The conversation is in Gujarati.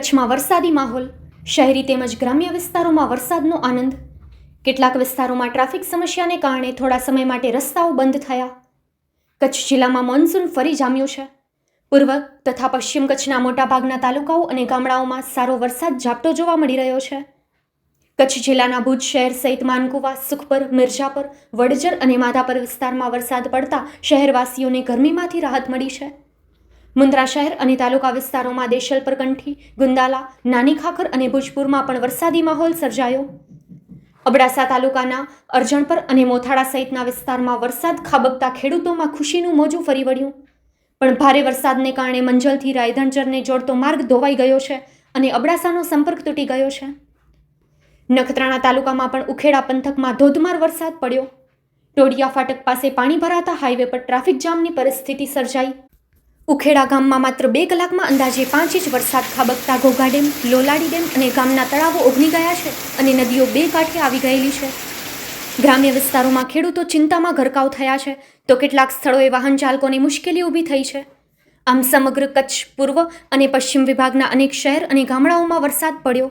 કચ્છમાં વરસાદી માહોલ, શહેરી તેમજ ગ્રામ્ય વિસ્તારોમાં વરસાદનો આનંદ. કેટલાક વિસ્તારોમાં ટ્રાફિક સમસ્યાને કારણે થોડા સમય માટે રસ્તાઓ બંધ થયા. કચ્છ જિલ્લામાં મોન્સૂન ફરી જામ્યું છે. પૂર્વ તથા પશ્ચિમ કચ્છના મોટાભાગના તાલુકાઓ અને ગામડાઓમાં સારો વરસાદ ઝાપટો જોવા મળી રહ્યો છે. કચ્છ જિલ્લાના ભુજ શહેર સહિત માનકુવા, સુખપર મિર્જાપર વડજર અને માધાપર વિસ્તારમાં વરસાદ પડતા શહેરવાસીઓને ગરમીમાંથી રાહત મળી છે. મુન્દ્રા શહેર અને તાલુકા વિસ્તારોમાં દેશલપર કંઠી ગુંદાલા નાની ખાખર અને ભુજપુરમાં પણ વરસાદી માહોલ સર્જાયો. અબડાસા તાલુકાના અરજણપર અને મોથાળા સહિતના વિસ્તારમાં વરસાદ ખાબકતા ખેડૂતોમાં ખુશીનું મોજું ફરી વળ્યું. પણ ભારે વરસાદને કારણે મંજલથી રાયધણજરને જોડતો માર્ગ ધોવાઈ ગયો છે અને અબડાસાનો સંપર્ક તૂટી ગયો છે. નખત્રાણા તાલુકામાં પણ ઉખેડા પંથકમાં ધોધમાર વરસાદ પડ્યો. ટોડિયા ફાટક પાસે પાણી ભરાતા હાઈવે પર ટ્રાફિક જામની પરિસ્થિતિ સર્જાઈ. ઉખેડા ગામમાં માત્ર બે કલાકમાં અંદાજે પાંચ ઇંચ વરસાદ ખાબકતા ઘોઘા ડેમ, લોલાડી ડેમ અને ગામના તળાવો ઓગની ગયા છે અને નદીઓ બે કાંઠે આવી ગયેલી છે. ગ્રામ્ય વિસ્તારોમાં ખેડૂતો ચિંતામાં ગરકાવ થયા છે તો કેટલાક સ્થળોએ વાહન ચાલકોને મુશ્કેલી ઊભી થઈ છે. આમ સમગ્ર કચ્છ, પૂર્વ અને પશ્ચિમ વિભાગના અનેક શહેર અને ગામડાઓમાં વરસાદ પડ્યો.